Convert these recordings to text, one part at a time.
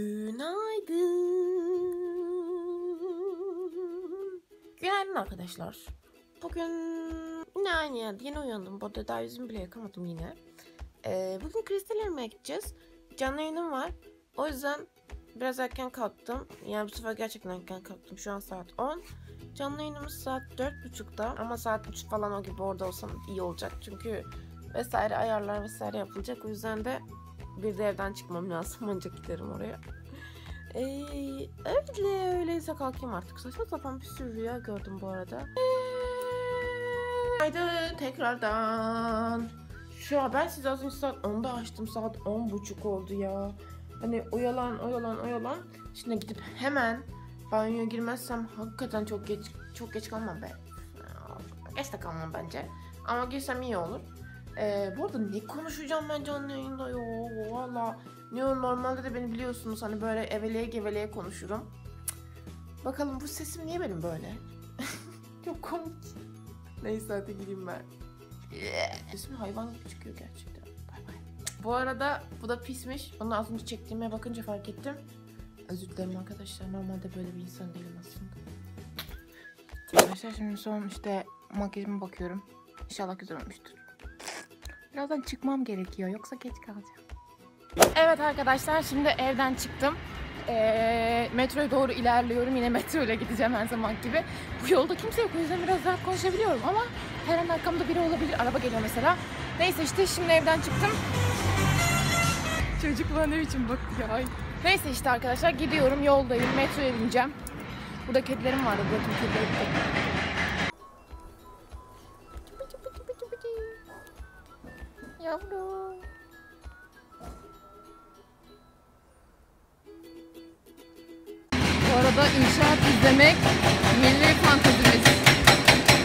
Günaydın. Günaydın arkadaşlar. Bugün yine aynı yeni uyandım. Bu arada daha yüzümü bile yakamadım yine. Ee, bugün kristal aramaya gideceğiz. Canlı yayınım var. O yüzden biraz erken kalktım. Yani bu sefer gerçekten erken kalktım. Şu an saat 10. Canlı yayınımız saat 4.30'da. Ama saat 3 falan o gibi orada olsam iyi olacak. Çünkü vesaire ayarlar vesaire yapılacak. O yüzden de bir de evden çıkmam lazım. Ancak giderim oraya. Ee, öyle öyleyse kalkayım artık. Saçma sapan bir sürü rüya gördüm bu arada. Haydi tekrardan. Şu an ben size az önce saat 10'da açtım. Saat 10.30 oldu ya. Hani oyalan oyalan oyalan. Şimdi gidip hemen banyoya girmezsem hakikaten çok geç çok geç kalmam be. Geç de kalmam bence. Ama girsem iyi olur. Ee, bu arada ne konuşacağım ben canlı yayında ya. Valla ne normalde de beni biliyorsunuz hani böyle eveleye geveleye konuşurum. Bakalım bu sesim niye benim böyle? Çok komik. Neyse hadi gideyim ben. Sesim hayvan gibi çıkıyor gerçekten. Bay bay. Bu arada bu da pismiş. Onu az önce çektiğime bakınca fark ettim. Özür dilerim arkadaşlar. Normalde böyle bir insan değilim aslında. Arkadaşlar şimdi son işte makyajıma bakıyorum. İnşallah güzel olmuştur. Birazdan çıkmam gerekiyor yoksa geç kalacağım. Evet arkadaşlar şimdi evden çıktım. Ee, metroya doğru ilerliyorum. Yine metro ile gideceğim her zaman gibi. Bu yolda kimse yok. O yüzden biraz rahat konuşabiliyorum ama her an arkamda biri olabilir. Araba geliyor mesela. Neyse işte şimdi evden çıktım. Çocuk bana ne biçim baktı ya. Ay. Neyse işte arkadaşlar gidiyorum. Yoldayım. Metroya bineceğim. Burada kedilerim vardı. Burada kedilerim. Yavrum. Bu arada inşaat izlemek milli fantezimiz.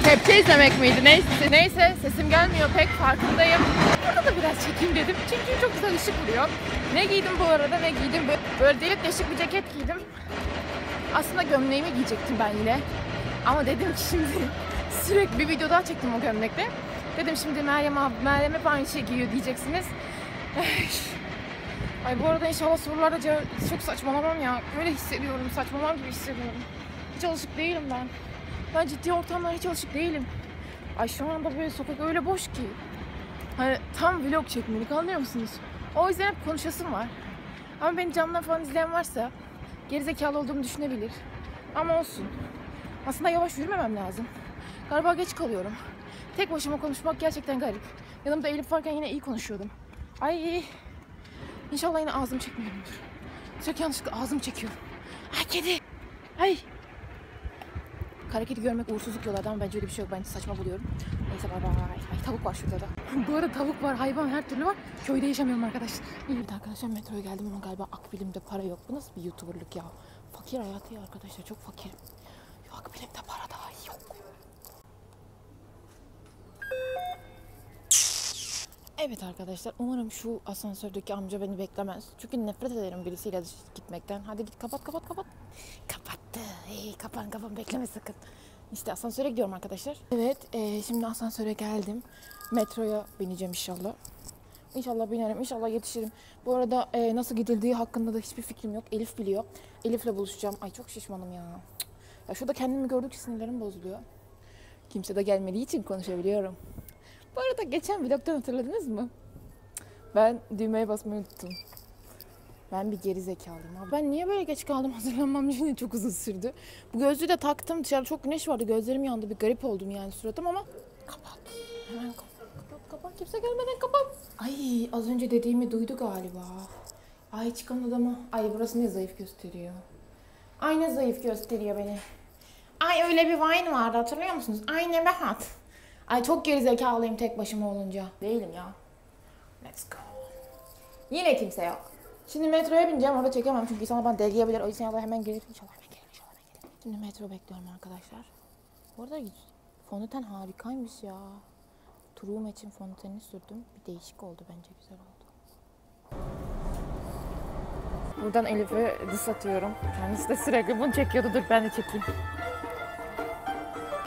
Kepçe izlemek miydi? Neyse, neyse sesim gelmiyor pek farkındayım. Burada da biraz çekeyim dedim. Çünkü çok güzel ışık vuruyor. Ne giydim bu arada ne giydim? Böyle, böyle delik bir ceket giydim. Aslında gömleğimi giyecektim ben yine. Ama dedim ki şimdi sürekli bir video daha çektim o gömlekle. Dedim şimdi Meryem abi, Meryem hep aynı şey giyiyor diyeceksiniz. Ay bu arada inşallah sorularda çok saçmalamam ya. Böyle hissediyorum, saçmalamam gibi hissediyorum. Hiç alışık değilim ben. Ben ciddi ortamlara hiç alışık değilim. Ay şu anda böyle sokak öyle boş ki. Hani tam vlog çekmelik anlıyor musunuz? O yüzden hep konuşasım var. Ama beni camdan falan izleyen varsa gerizekalı olduğumu düşünebilir. Ama olsun. Aslında yavaş yürümemem lazım. Galiba geç kalıyorum. Tek başıma konuşmak gerçekten garip. Yanımda Elif varken yine iyi konuşuyordum. Ay İnşallah yine ağzım çekmiyorumdur. Çok yanlışlıkla ağzım çekiyorum. Ay kedi. Ay. Kara kedi görmek uğursuzluk diyorlardı ama bence öyle bir şey yok. Ben saçma buluyorum. Neyse bay bay. Ay tavuk var şurada da. Bu arada tavuk var, hayvan her türlü var. Köyde yaşamıyorum arkadaşlar. İyi bir arkadaşlar metroya geldim ama galiba Akbilim'de para yok. Bu nasıl bir YouTuber'lık ya? Fakir hayatı ya arkadaşlar. Çok fakirim. Akbilim'de para daha yok. Evet arkadaşlar umarım şu asansördeki amca beni beklemez. Çünkü nefret ederim birisiyle gitmekten. Hadi git kapat kapat kapat. Kapattı. Hey, kapan kapan bekleme sakın. İşte asansöre gidiyorum arkadaşlar. Evet e, şimdi asansöre geldim. Metroya bineceğim inşallah. İnşallah binerim, inşallah yetişirim. Bu arada e, nasıl gidildiği hakkında da hiçbir fikrim yok. Elif biliyor. Elif'le buluşacağım. Ay çok şişmanım ya. Ya şurada kendimi gördükçe sinirlerim bozuluyor. Kimse de gelmediği için konuşabiliyorum. Bu arada geçen vlogdan hatırladınız mı? Ben düğmeye basmayı unuttum. Ben bir geri zekalıyım abi. Ben niye böyle geç kaldım hazırlanmam için çok uzun sürdü. Bu gözlüğü de taktım. Dışarı çok güneş vardı. Gözlerim yandı. Bir garip oldum yani suratım ama kapat. Hemen kapat. Kapat. Kimse gelmeden kapat. Ay az önce dediğimi duydu galiba. Ay çıkan adama. Ay burası ne zayıf gösteriyor. Ay ne zayıf gösteriyor beni. Ay öyle bir wine vardı hatırlıyor musunuz? Ay ne rahat. Ay çok gerizekalıyım tek başıma olunca. Değilim ya. Let's go. Yine kimse yok. Şimdi metroya bineceğim orada çekemem çünkü sana bana delgeyebilir. O yüzden da hemen gelir. İnşallah hemen gelir. İnşallah hemen gelir. Şimdi metro bekliyorum arkadaşlar. Bu arada fondöten harikaymış ya. Turuğum için fondöteni sürdüm. Bir değişik oldu bence güzel oldu. Buradan Elif'e diss atıyorum. Kendisi de sürekli bunu çekiyordu. Dur ben de çekeyim.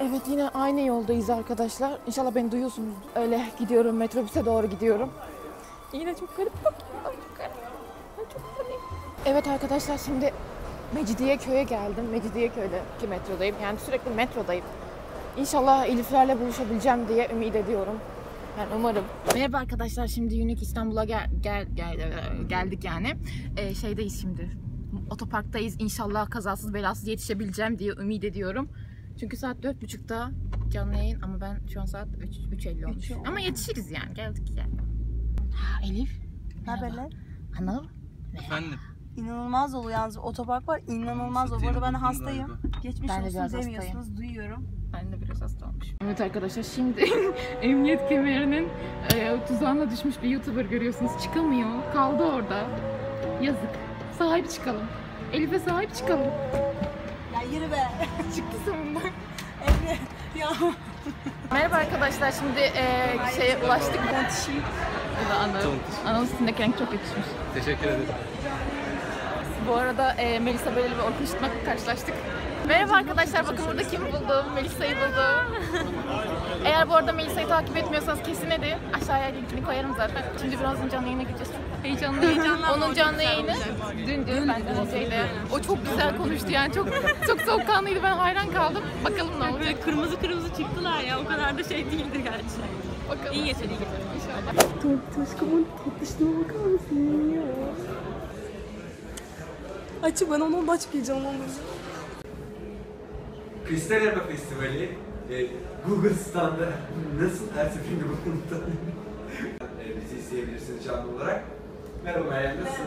Evet yine aynı yoldayız arkadaşlar. İnşallah beni duyuyorsunuz. Öyle gidiyorum metrobüse doğru gidiyorum. Yine çok garip. Ay çok garip. Çok garip. Evet arkadaşlar şimdi Mecidiyeköy'e geldim. Mecidiyeköy'deki metrodayım. Yani sürekli metrodayım. İnşallah Eliflerle buluşabileceğim diye ümit ediyorum. Yani umarım. Merhaba arkadaşlar şimdi Unique İstanbul'a gel, gel, gel, geldik yani. Ee, şeydeyiz şimdi. Otoparktayız. İnşallah kazasız belasız yetişebileceğim diye ümit ediyorum. Çünkü saat dört buçukta canlı yayın ama ben şu an saat 3, 3.50 olmuş. Üç. Ama yetişiriz yani geldik yani. Ha, Elif. Ne haberler? Anıl. Efendim. İnanılmaz dolu yalnız otopark var. İnanılmaz dolu. Bu arada ben hastayım. Geçmiş Ben olsun demiyorsunuz. Duyuyorum. Ben de biraz hasta olmuşum. Evet arkadaşlar şimdi emniyet kemerinin e, tuzağına düşmüş bir YouTuber görüyorsunuz. Çıkamıyor. Kaldı orada. Yazık. Sahip çıkalım. Elif'e sahip çıkalım. Ya yürü be. Çıktı sonunda. Ya. Merhaba arkadaşlar şimdi e, şeye ulaştık. Bu da Anıl. Anıl üstündeki renk çok yakışmış. Teşekkür ederim. Bu arada e, Melisa Beleli ve Orkun Işıtmak'la karşılaştık. Merhaba arkadaşlar bakın burada kim buldum? Melisa'yı buldum. Eğer bu arada Melisa'yı takip etmiyorsanız kesin edin. Aşağıya linkini koyarım zaten. Şimdi birazdan canlı yayına gireceğiz. Çok heyecanlı. Heyecanlı. Onun canlı yayını dündü benden önceydi. O çok güzel konuştu yani çok çok soğukkanlıydı. Ben hayran kaldım. Bakalım ne olacak. Böyle kırmızı kırmızı çıktılar ya o kadar da şey değildi gerçi. Bakalım. İyi geçer iyi geçer. İnşallah. Aşkımın tatlışlığına bakar mısın ya? Açık ben onu da açık heyecanlandım. Kristal Araba Festivali e, Google Stand'da nasıl her seferinde bunu e, bizi izleyebilirsiniz canlı olarak. Merhaba Meryem nasılsın?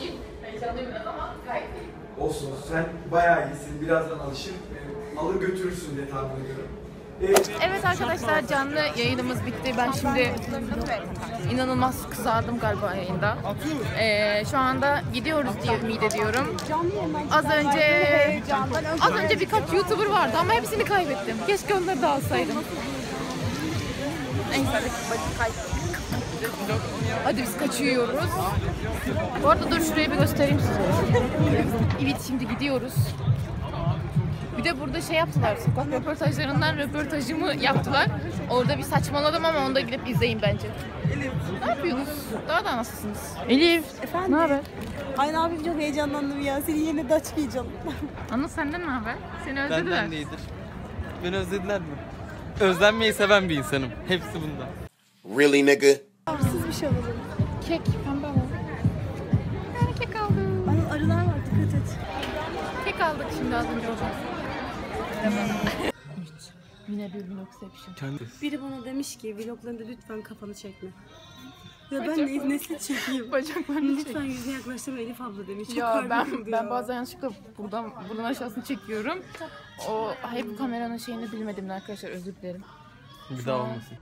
İyi. Heyecanlıyım biraz ama gayet iyi. Olsun sen bayağı iyisin. Birazdan alışır. e, alır götürürsün diye tahmin ediyorum. Evet arkadaşlar canlı yayınımız bitti. Ben şimdi inanılmaz kızardım galiba yayında. Ee, şu anda gidiyoruz diye ümit ediyorum. Az önce az önce birkaç YouTuber vardı ama hepsini kaybettim. Keşke onları da alsaydım. Neyse Hadi biz kaçıyoruz. Bu arada dur şurayı bir göstereyim size. Evet şimdi gidiyoruz. Bir de burada şey yaptılar, sokak röportajlarından röportajımı yaptılar. Orada bir saçmaladım ama onu da gidip izleyin bence. Elif. Ne yapıyorsunuz? Daha da nasılsınız? Elif. Efendim? Ne haber? Ay ne yapayım çok heyecanlandım ya. Senin yerine de açık heyecanım. Anıl senden ne haber? Seni özlediler. Benden de iyidir. Beni özlediler mi? Özlenmeyi seven bir insanım. Hepsi bundan. Really, nigga? Siz bir şey alalım. Kek, pembe alalım. Yani kek aldım. Ay arılar var dikkat et. Kek aldık şimdi az önce oradan. Evet. Yine bir Vlogception. Kendi. Biri bana demiş ki vloglarında lütfen kafanı çekme. Ya ben ne, nesli çekeyim? Bacaklarını lütfen yüzüne yaklaştırma Elif abla demiş. Çok Ya ben ben bazen yanlışlıkla buradan buradan aşağısını çekiyorum. O hep kameranın şeyini bilmedim arkadaşlar özür dilerim. Bir daha olmasın.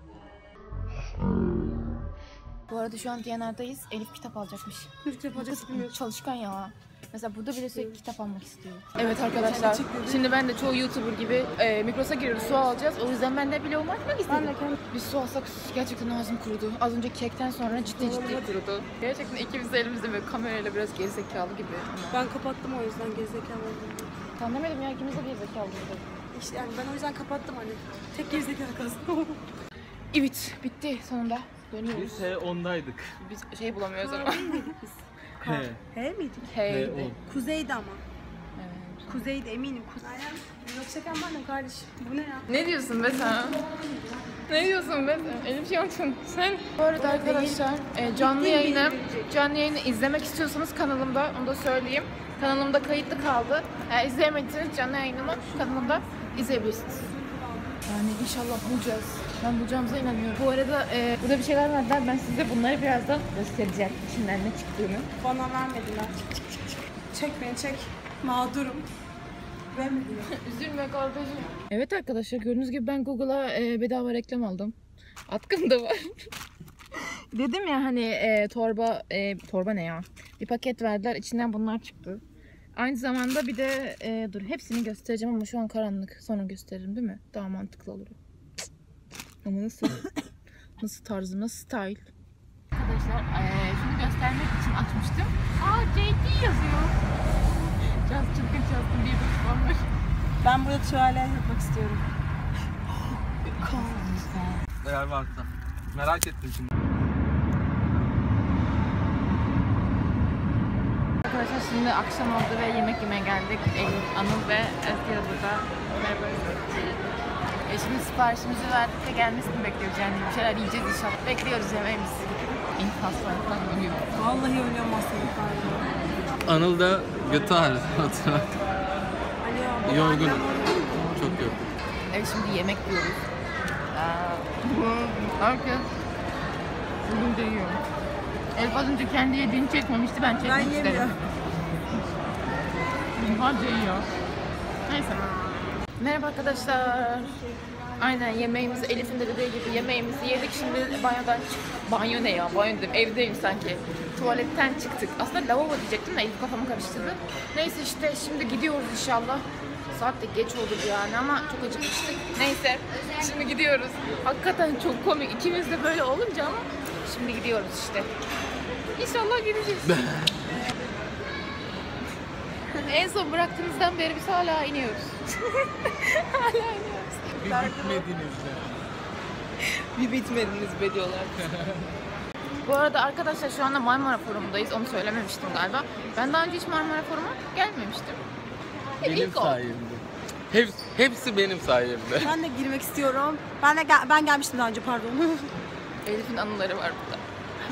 Bu arada şu an Diyanar'dayız. Elif kitap alacakmış. Üç defa Kız bilmiyorum. çalışkan ya. Mesela burada bile sürekli kitap almak istiyor. Evet arkadaşlar. Şimdi ben de çoğu YouTuber gibi e, Migros'a giriyoruz su alacağız. O yüzden ben de vlog açmak istedim. Ben de kendim Biz su alsak gerçekten ağzım kurudu. Az önce kekten sonra ciddi ciddi kurudu. Gerçekten ikimiz de elimizde böyle kamerayla biraz gerizekalı gibi. Ama ben kapattım o yüzden gerizekalı oldum. tam demedim ya ikimiz de gerizekalı gibi. İşte yani ben o yüzden kapattım hani. Tek gerizekalı kalsın. Evet bitti sonunda. Dönüyoruz. Biz H10'daydık. Biz şey bulamıyoruz ama. He miydik? Hey. H10. Kuzeydi ama. Evet. Kuzeydi eminim. Kuzey. Aynen. Yok şakan benim kardeşim. Bu ne ya? Ne diyorsun be sen? Ne diyorsun be sen? Elif Yansın. Sen bu arada arkadaşlar e, canlı yayını canlı yayını izlemek istiyorsanız kanalımda onu da söyleyeyim. Kanalımda kayıtlı kaldı. Eğer izleyemediyseniz canlı yayınımı kanalımda izleyebilirsiniz. Yani inşallah bulacağız. Ben bulacağımıza inanıyorum. Bu arada e, burada bir şeyler verdiler. Ben size bunları birazdan göstereceğim. İçinden ne çıktığını. Bana vermediler. Çek beni çek. Mağdurum. Vermediler. Üzülme kardeşim. Evet arkadaşlar gördüğünüz gibi ben Google'a e, bedava reklam aldım. Atkım da var. Dedim ya hani e, torba e, torba ne ya? Bir paket verdiler içinden bunlar çıktı. Aynı zamanda bir de e, dur hepsini göstereceğim ama şu an karanlık. Sonra gösteririm değil mi? Daha mantıklı olur. Ama nasıl? nasıl tarzı, nasıl style? Arkadaşlar e, şunu göstermek için açmıştım. Aa JD yazıyor. Just Çılgın Justin Bieber fanları. Ben burada tuvalet yapmak istiyorum. Eğer varsa. Merak ettim şimdi. arkadaşlar şimdi akşam oldu ve yemek yemeye geldik. Elif, Anıl ve Özgür burada. Merhaba. E şimdi siparişimizi verdik ve gelmesini bekliyoruz. Yani bir şeyler yiyeceğiz inşallah. Bekliyoruz yemeğimizi. İnflasyon falan gibi. Vallahi ölüyorum hastalıklarla. Anıl da götü ağrıdı oturak. Alo. Yorgunum. Çok yorgun. Evet şimdi yemek yiyoruz. Herkes bugün de yiyor. Elif az önce kendi yediğini çekmemişti. Ben çekmek Ben istedim. yemiyorum. Hadi yiyor. Neyse. Merhaba arkadaşlar. Aynen yemeğimizi Elif'in de dediği gibi yemeğimizi yedik. Şimdi banyodan çık. Banyo ne ya? Banyo dedim. Evdeyim sanki. Tuvaletten çıktık. Aslında lavabo diyecektim de Elif kafamı karıştırdı. Neyse işte şimdi gidiyoruz inşallah. Saat de geç oldu yani ama çok acıkmıştık. Neyse şimdi gidiyoruz. Hakikaten çok komik. İkimiz de böyle olunca ama şimdi gidiyoruz işte. İnşallah gideceğiz. en son bıraktığımızdan beri biz hala iniyoruz. hala iniyoruz. Bir bitmediniz Bir bitmediniz be diyorlar. Bu arada arkadaşlar şu anda Marmara Forumu'ndayız. Onu söylememiştim galiba. Ben daha önce hiç Marmara Forumu'na gelmemiştim. Benim İlk sayemde. Hepsi, hepsi benim sayemde. Ben de girmek istiyorum. Ben de gel- ben gelmiştim daha önce pardon. Elif'in anıları var burada.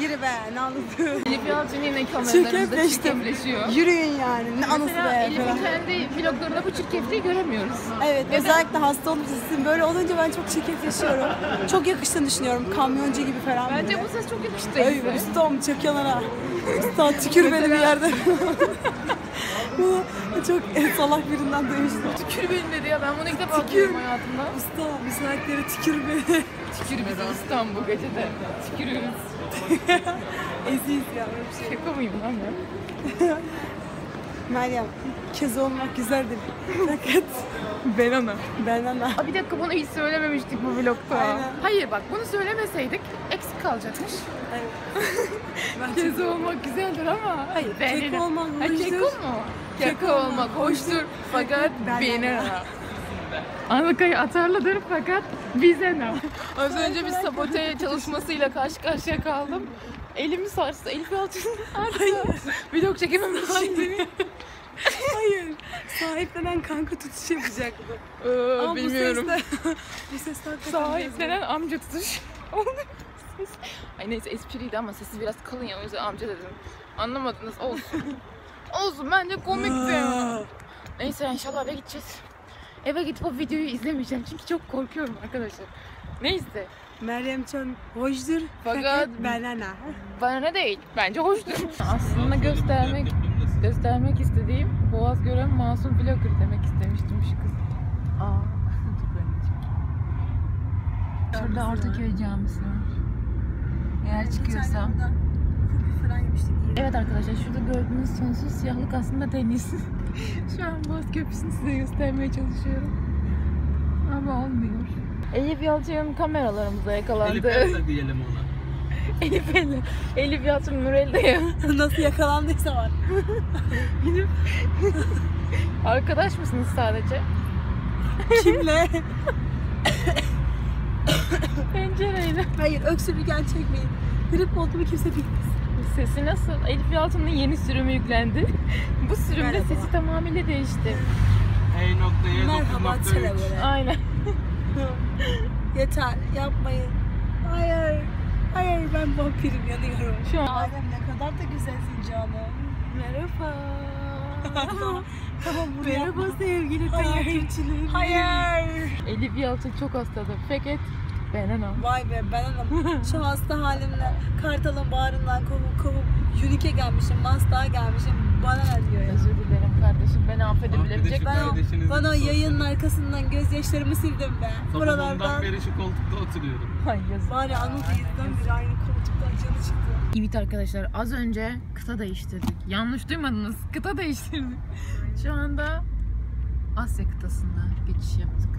Yürü be ne anlatıyorsun? Elif Yalçın yine kameralarımızda çirkefleşiyor. Yürüyün yani. Ne anısı Mesela be Elif'in falan. kendi vloglarında bu çirkefliği göremiyoruz. Evet özellikle hasta olunca sizin böyle olunca ben çok çirkefleşiyorum. çok yakıştığını düşünüyorum. Kamyoncu gibi falan. Bence böyle. bu ses çok yakıştı Ay Elif'e. ustam çek kenara. Usta tükür beni bir yerde. Bu çok salak birinden duymuştum. Tükür beni dedi ya. Ben bunu ilk defa duyuyorum hayatımda. Usta müsaitlere tükür beni. Tükür bizi İstanbul gecede. Tükürüyoruz. Eziz ya böyle bir şey. Şaka mıyım lan ben? Meryem, kez olmak güzeldir. Fakat ben ana. Ben ana. Aa, bir dakika bunu hiç söylememiştik bu vlogda. Aynen. Hayır bak bunu söylemeseydik eksik kalacakmış. Ben Kez olmak güzeldir ama. Hayır, Ben keko olmak Ha, hoştur. Keko mu? Keko olmak hoştur fakat Ben beni yana. ara. Anlıkayı atarlıdır fakat bize ne? Az önce bir sabote çalışmasıyla karşı karşıya kaldım. Elimi sarstı, Elif Yalçın artık vlog çekememişim. Hayır. Sahiplenen kanka tutuş yapacaktı. Ee, Ama bilmiyorum. bu sesle, bu hakikaten Sahiplenen amca tutuş. Ay neyse espriydi ama sesi biraz kalın ya o yüzden amca dedim. Anlamadınız olsun. olsun bence komikti. neyse inşallah eve gideceğiz. Eve gidip o videoyu izlemeyeceğim çünkü çok korkuyorum arkadaşlar. Neyse Meryem Can hoşdur Fakat- fakat ben ana. bana ne değil bence hoştur. Aslında göstermek göstermek istediğim Boğaz gören masum vlogger demek istemiştim şu kız. Aa. Şurada Ortaköy Camisi var. Eğer çıkıyorsam. falan yemiştik. iyi. Evet arkadaşlar şurada gördüğünüz sonsuz siyahlık aslında deniz. Şu an Boğaz Köprüsü'nü size göstermeye çalışıyorum. Ama olmuyor. Elif Yalçın'ın kameralarımıza yakalandı. diyelim ona. Elif Elif. Elif Yalçın Mürel'de ya. Nasıl yakalandıysa var. Arkadaş mısınız sadece? Kimle? Pencereyle. Hayır öksürürken çekmeyin. Grip olduğumu kimse bilmez. Sesi nasıl? Elif Yalçın'ın yeni sürümü yüklendi. Bu sürümde Merhaba. sesi tamamıyla değişti. Hey noktaya Merhaba. Aynen. Yeter yapmayın. Hayır. Hayır ben vampirim yanıyorum. Şu an Adem ne kadar da güzelsin canım. Merhaba. Tamam bunu Merhaba yapma. sevgili Hayır. Hayır. Elif Yalçın çok hastadı. Fakat ben anam. Vay be ben hanım. Şu hasta halimle Kartal'ın bağrından kovup kovup Unique gelmişim, Maslak'a gelmişim. Bana ne diyor ya? Özür dilerim kardeşim. Beni affedebilecek Ben o, Kardeşinizi ben o yayının arkasından gözyaşlarımı sildim be. Buralardan Buralardan. beri şu koltukta oturuyorum. Ay yazık. Bari Anıl Beyaz'dan biri aynı koltuktan canı çıktı. Evet arkadaşlar az önce kıta değiştirdik. Yanlış duymadınız. Kıta değiştirdik. Şu anda Asya kıtasına geçiş yaptık.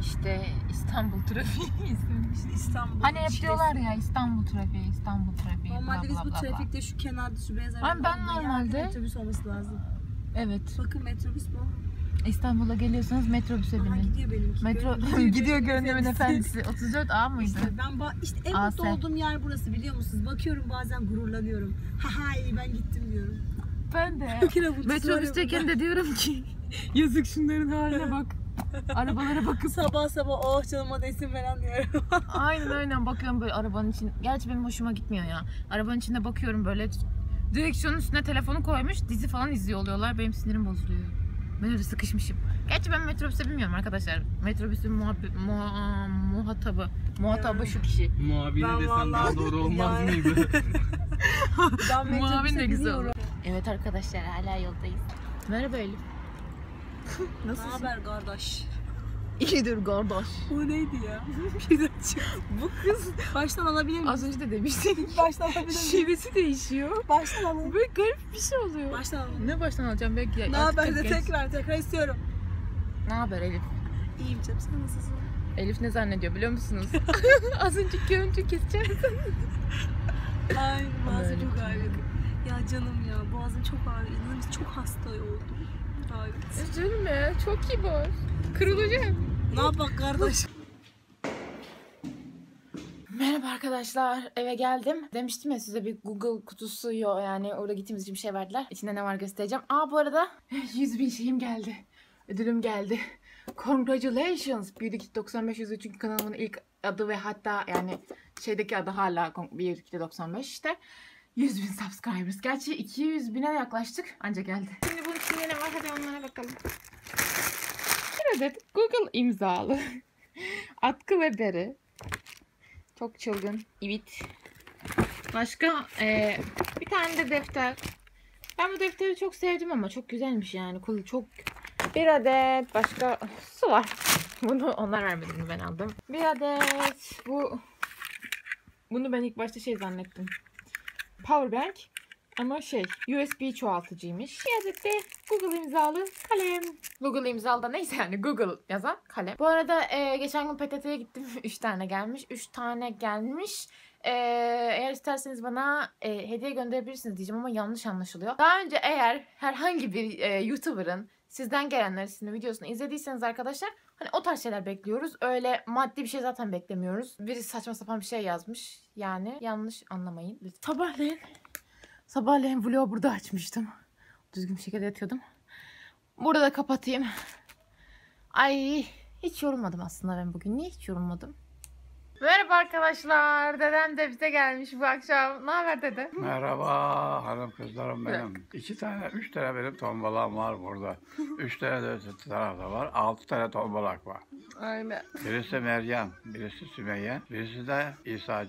İşte İstanbul trafiği. İstanbul. Hani hep diyorlar ya İstanbul trafiği, İstanbul trafiği. Normalde bla biz bla bu bla bla. trafikte şu kenarda şu beyaz ben arabanın yanında normalde- metrobüs olması lazım. Evet. Bakın metrobüs bu. İstanbul'a geliyorsanız metrobüse Aha, binin. gidiyor benimki. Metro gidiyor Gönül Gönlümün Efendisi. Efendisi. 34 A mıydı? İşte ben ba- işte en mutlu olduğum yer burası biliyor musunuz? Bakıyorum bazen gururlanıyorum. Haha iyi ben gittim diyorum. Ben de. Metrobüsteyken de diyorum ki yazık şunların haline bak. Arabalara bakıp Sabah sabah oh canıma desin falan diyorum. aynen aynen bakıyorum böyle arabanın için. Gerçi benim hoşuma gitmiyor ya. Arabanın içinde bakıyorum böyle direksiyonun üstüne telefonu koymuş dizi falan izliyor oluyorlar. Benim sinirim bozuluyor. Ben öyle sıkışmışım. Gerçi ben metrobüse bilmiyorum arkadaşlar. Metrobüsün muhabbet, muha- muhatabı. Muhatabı şu kişi. Muhabiri Ben desen vallahi- daha doğru olmaz Yani- mıydı? Ben Muavin de güzel olur. Evet arkadaşlar hala yoldayız. Merhaba Elif. Ne haber kardeş? İyidir kardeş. O neydi ya? Birden çıktı. Bu kız. Baştan alabilir miyim? Az önce de demiştin. Baştan alabilir miyim? Şivesi değişiyor. Baştan alalım. Böyle garip bir şey oluyor. Baştan alalım. Ne baştan alacağım belki. Ne haber de tekrar tekrar istiyorum. Ne haber Elif? İyiyim canım sen nasılsın? Elif ne zannediyor biliyor musunuz? Az önceki görüntü keseceğim. Ay boğazım Öyle. Ya canım ya boğazım çok ağrıyor. İnanın çok hasta oldum. Ay. Üzülme çok kibar. Kırılacak. Ne yapak kardeş? Merhaba arkadaşlar eve geldim. Demiştim ya size bir Google kutusu yok yani orada gittiğimiz için bir şey verdiler. İçinde ne var göstereceğim. Aa bu arada 100 bin şeyim geldi. Ödülüm geldi. Congratulations. Beauty Kit 95 çünkü kanalımın ilk adı ve hatta yani şeydeki adı hala Beauty Kit 95 işte. 100 bin subscribers. Gerçi 200 bine yaklaştık. Anca geldi. Şimdi bunun içinde ne var? Hadi onlara bakalım. Bir adet Google imzalı. Atkı ve beri. Çok çılgın. Evet. Başka eee, bir tane de defter. Ben bu defteri çok sevdim ama çok güzelmiş yani. Kulu çok. Bir adet başka su var. Bunu onlar vermedi ben aldım. Bir adet bu bunu ben ilk başta şey zannettim. Powerbank ama şey USB çoğaltıcıymış. Bir adet de Google imzalı kalem. Google imzalı da neyse yani Google yazan kalem. Bu arada e, geçen gün PTT'ye gittim. 3 tane gelmiş. 3 tane gelmiş. E, eğer isterseniz bana e, hediye gönderebilirsiniz diyeceğim ama yanlış anlaşılıyor. Daha önce eğer herhangi bir e, YouTuber'ın sizden gelenler isimli videosunu izlediyseniz arkadaşlar hani o tarz şeyler bekliyoruz. Öyle maddi bir şey zaten beklemiyoruz. Biri saçma sapan bir şey yazmış. Yani yanlış anlamayın. lütfen. Sabahleyin Sabahleyin vlogu burada açmıştım. Düzgün bir şekilde yatıyordum. Burada da kapatayım. Ay hiç yorulmadım aslında ben bugün. Niye hiç yorulmadım? Merhaba arkadaşlar. Dedem de bize gelmiş bu akşam. Ne haber dede? Merhaba hanım kızlarım benim. İki tane, üç tane benim tombalam var burada. Üç tane de öteki tarafta var. Altı tane tombalak var. Aynen. Birisi Meryem, birisi Sümeyye, birisi de İsa.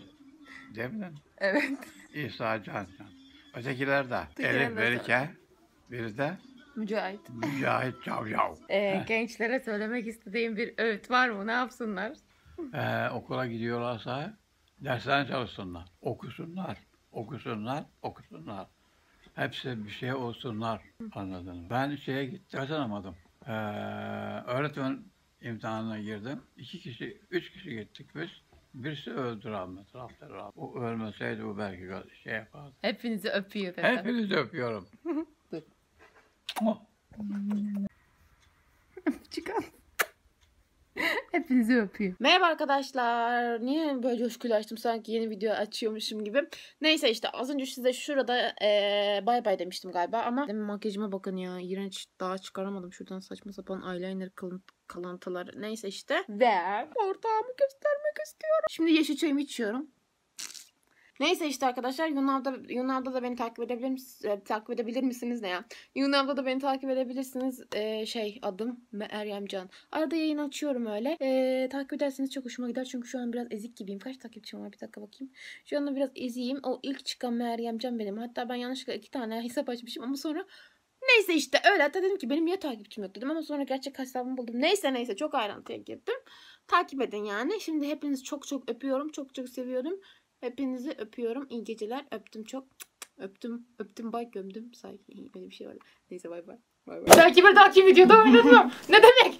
Değil mi? Evet. İsa Can. Ötekiler de Ötekiler Elif de Berike, biri de Mücahit. Mücahit Cavcav. Ee, gençlere söylemek istediğim bir öğüt var mı? Ne yapsınlar? Ee, okula gidiyorlarsa derslerine çalışsınlar. Okusunlar, okusunlar, okusunlar. Hepsi bir şey olsunlar. Anladın mı? Ben şeye gittim, kazanamadım. Ee, öğretmen imtihanına girdim. İki kişi, üç kişi gittik biz. Birisi öldü rahmet, rahmet, rahmet. O ölmeseydi o belki şey yapardı. Hepinizi öpüyor dedem. Hepinizi öpüyorum. Oh. Çıkan. Hepinizi öpüyor. Merhaba arkadaşlar. Niye böyle coşkuyla açtım sanki yeni video açıyormuşum gibi. Neyse işte az önce size şurada eee bay bay demiştim galiba ama demin makyajıma bakın ya. iğrenç daha çıkaramadım şuradan saçma sapan eyeliner kalın, kalıntılar. Neyse işte. Ve ortağımı göstermek istiyorum. Şimdi yeşil çayımı içiyorum. Neyse işte arkadaşlar Yunav'da, Yunav'da da beni takip edebilir misiniz? e, takip edebilir misiniz ne ya? Yunav'da da beni takip edebilirsiniz. Ee, şey adım Meryem Can. Arada yayın açıyorum öyle. Ee, takip ederseniz çok hoşuma gider. Çünkü şu an biraz ezik gibiyim. Kaç takipçim var? Bir dakika bakayım. Şu anda biraz eziyim. O ilk çıkan Meryem Can benim. Hatta ben yanlışlıkla iki tane hesap açmışım ama sonra Neyse işte öyle. Hatta dedim ki benim niye takipçim yok dedim ama sonra gerçek hesabımı buldum. Neyse neyse çok ayrıntıya girdim. Takip edin yani. Şimdi hepinizi çok çok öpüyorum. Çok çok seviyorum. Hepinizi öpüyorum. İyi geceler. Öptüm çok. Öptüm. Öptüm bay gömdüm. Say. Böyle bir şey var. Neyse bay bay. Bay bay. Belki bir dahaki videoda oynatmam. ne demek?